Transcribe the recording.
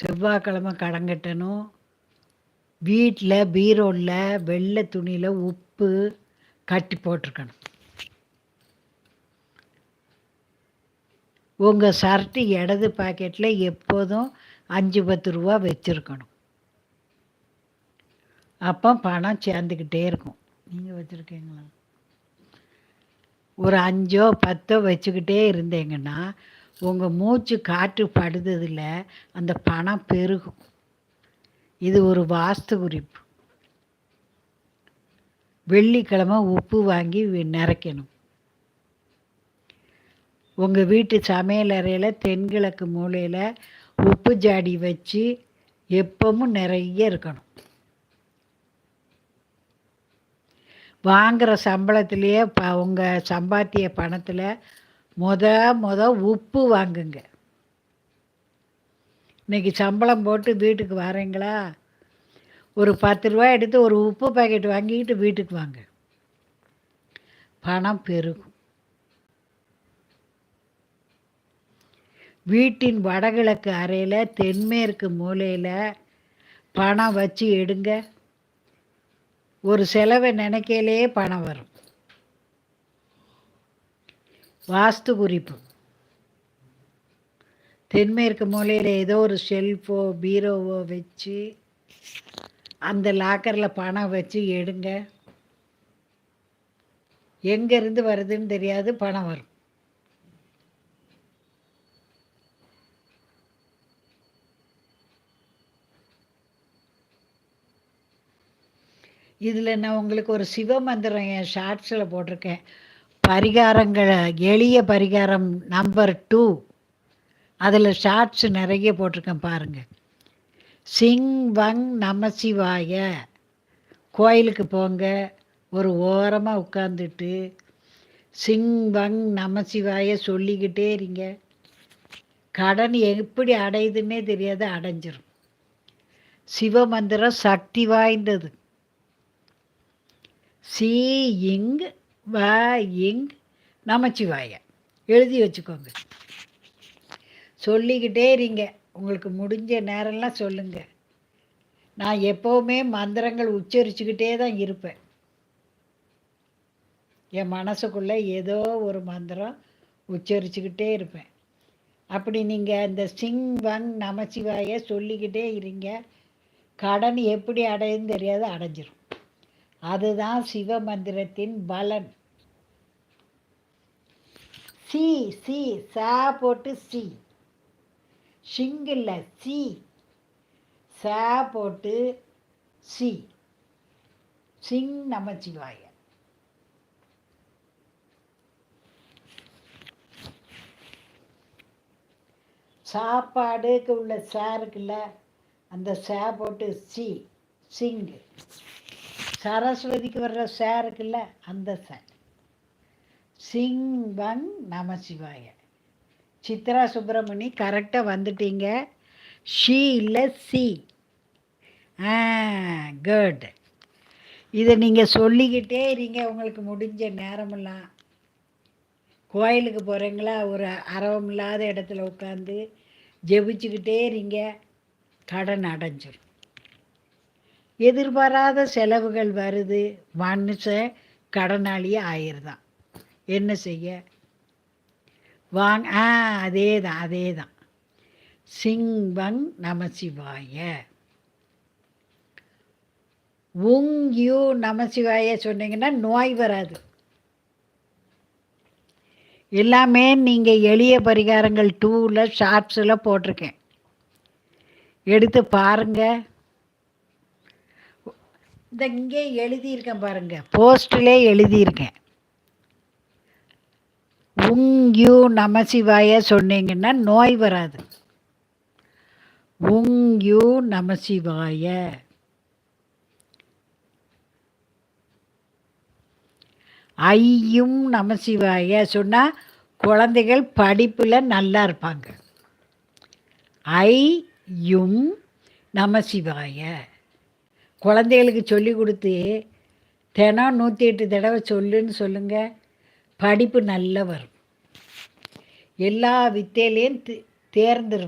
செவ்வாய்க்கிழமை கடன் கட்டணும். வீட்டில் பீரோவில் வெள்ளை துணியில் உப்பு கட்டி போட்டிருக்கணும். உங்கள் ஷர்ட்டு இடது பாக்கெட்டில் எப்போதும் அஞ்சு பத்து ரூபா வச்சுருக்கணும். அப்போ பணம் சேர்ந்துக்கிட்டே இருக்கும். நீங்கள் வச்சுருக்கீங்களா? ஒரு அஞ்சோ பத்தோ வச்சுக்கிட்டே இருந்தீங்கன்னா உங்கள் மூச்சு காற்று படுததில் அந்த பணம் பெருகும். இது ஒரு வாஸ்து குறிப்பு. வெள்ளிக்கிழமை உப்பு வாங்கி நிறைக்கணும் உங்கள் வீட்டு சமையல் அறையில் தென்கிழக்கு மூலையில் உப்பு ஜாடி வச்சு எப்பவும் நிறைய இருக்கணும். வாங்குகிற சம்பளத்திலேயே ப உங்கள் சம்பாத்திய பணத்தில் முத முத உப்பு வாங்குங்க. இன்றைக்கி சம்பளம் போட்டு வீட்டுக்கு வரீங்களா? ஒரு பத்து ரூபா எடுத்து ஒரு உப்பு பாக்கெட் வாங்கிக்கிட்டு வீட்டுக்கு வாங்க. பணம் பெருகும். வீட்டின் வடகிழக்கு அறையில் தென்மேற்கு மூலையில் பணம் வச்சு எடுங்க. ஒரு செலவை நினைக்கையிலே பணம் வரும். வாஸ்து குறிப்பு. தென்மேற்கு மூலையில் ஏதோ ஒரு ஷெல்ஃபோ பீரோவோ வச்சு அந்த லாக்கரில் பணம் வச்சு எடுங்க. எங்கேருந்து வருதுன்னு தெரியாது பணம் வரும். இதில் நான் உங்களுக்கு ஒரு சிவ மந்திரம் என் ஷார்ட்ஸில் போட்டிருக்கேன். பரிகாரங்கள் எளிய பரிகாரம் நம்பர் டூ அதில் ஷார்ட்ஸ் நிறைய போட்டிருக்கேன் பாருங்கள் சிங் வங் நமசிவாய. கோயிலுக்கு போங்க. ஒரு ஓரமாக உட்காந்துட்டு சிங் வங் நமசிவாய சொல்லிக்கிட்டே இருங்க. கடன் எப்படி அடையுதுன்னே தெரியாது அடைஞ்சிரும். சிவமந்திரம் சக்தி வாய்ந்தது. சி இங் வ இங் நமச்சிவாய. எழுதி வச்சுக்கோங்க. சொல்லிக்கிட்டே இருங்க. உங்களுக்கு முடிஞ்ச நேரம்லாம் சொல்லுங்கள் நான் எப்போவுமே மந்திரங்கள் உச்சரிச்சுக்கிட்டே தான் இருப்பேன். என் மனசுக்குள்ளே ஏதோ ஒரு மந்திரம் உச்சரிச்சுக்கிட்டே இருப்பேன். அப்படி நீங்கள் இந்த சிங் வங் நமச்சிவாய சொல்லிக்கிட்டே இருங்க. கடன் எப்படி அடையுன்னு தெரியாது அடைஞ்சிரும். அதுதான் சிவ மந்திரத்தின் பலன். சி சி சா போட்டு சி. ஷிங்கில் சி. சா போட்டு சி. சிங் நமச்சிவாய. சாப்பாடுக்கு உள்ள சா இருக்குல்ல அந்த சா போட்டு சி சிங்கு சரஸ்வதிக்கு வர்ற சே இருக்குல்ல அந்த சே. சிங் வங் நமசிவாய. சித்ரா சுப்பிரமணி கரெக்டாக வந்துட்டீங்க. ஷீ இல்லை சி. ஆ குட் இதை நீங்கள் சொல்லிக்கிட்டே இருங்க உங்களுக்கு முடிஞ்ச நேரமெல்லாம். கோயிலுக்கு போகிறீங்களா ஒரு அரவம் இல்லாத இடத்துல உட்காந்து ஜெபிச்சுக்கிட்டே இருங்க. கடன் அடைஞ்சிடும் எதிர்பாராத செலவுகள் வருது. மனுஷன் கடனாளியே ஆயிடுதான். என்ன செய்ய? வாங் ஆ அதே தான் அதே தான் சிங்வங் நமசிவாய. உங் யூ நமசிவாய சொன்னீங்கன்னா நோய் வராது. எல்லாமே நீங்கள் எளிய பரிகாரங்கள் டூவில் ஷார்ட்ஸில் போட்டிருக்கேன். எடுத்து பாருங்கள் இந்த இங்கே எழுதியிருக்கேன் பாருங்கள் போஸ்டிலே எழுதியிருக்கேன். உங் யூ நமசிவாய சொன்னீங்கன்னா நோய் வராது. உங் யூ நமசிவாய ஐயும் நமசிவாய சொன்னால் குழந்தைகள் படிப்பில் நல்லா இருப்பாங்க. ஐயும் நமசிவாய குழந்தைகளுக்கு சொல்லி கொடுத்து தினம் நூற்றி எட்டு தடவை சொல்லுன்னு சொல்லுங்கள் படிப்பு நல்லா வரும். எல்லா வித்தையிலையும் தேர்ந்துடும்